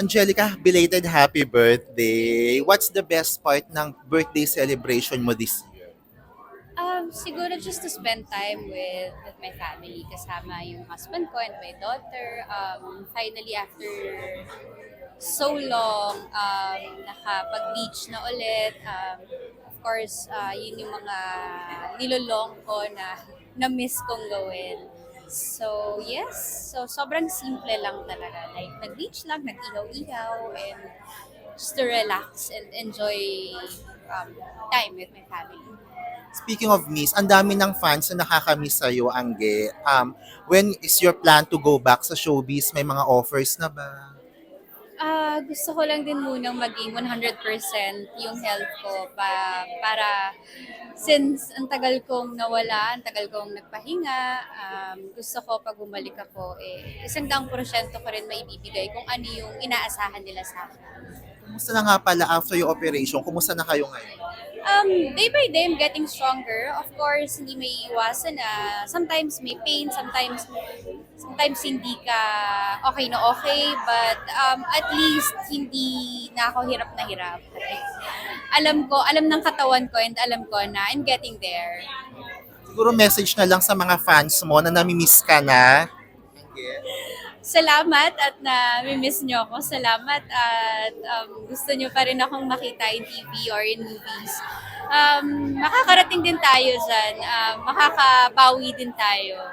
Angelica, belated happy birthday. What's the best part ng birthday celebration mo this year? Um, siguro just to spend time with, with my family, kasama yung husband ko and my daughter. Um, finally, after so long, um, nakapag-beach na ulit. Um, of course, uh, yun yung mga nilolong ko na na-miss kong gawin. So, yes. So, sobrang simple lang talaga. Like, nag-beach lang, nag-ihaw-ihaw, and just to relax and enjoy um, time with my family. Speaking of miss, ang dami ng fans na nakakamiss sa'yo, Angge. Um, when is your plan to go back sa showbiz? May mga offers na ba? Ah, gusto ko lang din munang maging 100% yung health ko pa, para since ang tagal kong nawala, ang tagal kong nagpahinga, um, gusto ko pag bumalik ako, eh, isang daang porsyento ko rin maibibigay kung ano yung inaasahan nila sa akin. Kumusta na nga pala after your operation? Kumusta na kayo ngayon? Um, day by day, I'm getting stronger. Of course, hindi may iwasan na sometimes may pain, sometimes sometimes hindi ka okay na okay, but um, at least hindi na ako hirap na hirap. alam ko, alam ng katawan ko and alam ko na I'm getting there. Siguro message na lang sa mga fans mo na namimiss ka na. Angge. Salamat at na-miss nyo ako. Salamat at um, gusto nyo pa rin akong makita in TV or in movies. Um, makakarating din tayo dyan. Um, makakabawi din tayo.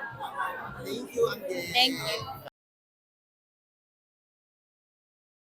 Thank you, Angge. Thank you.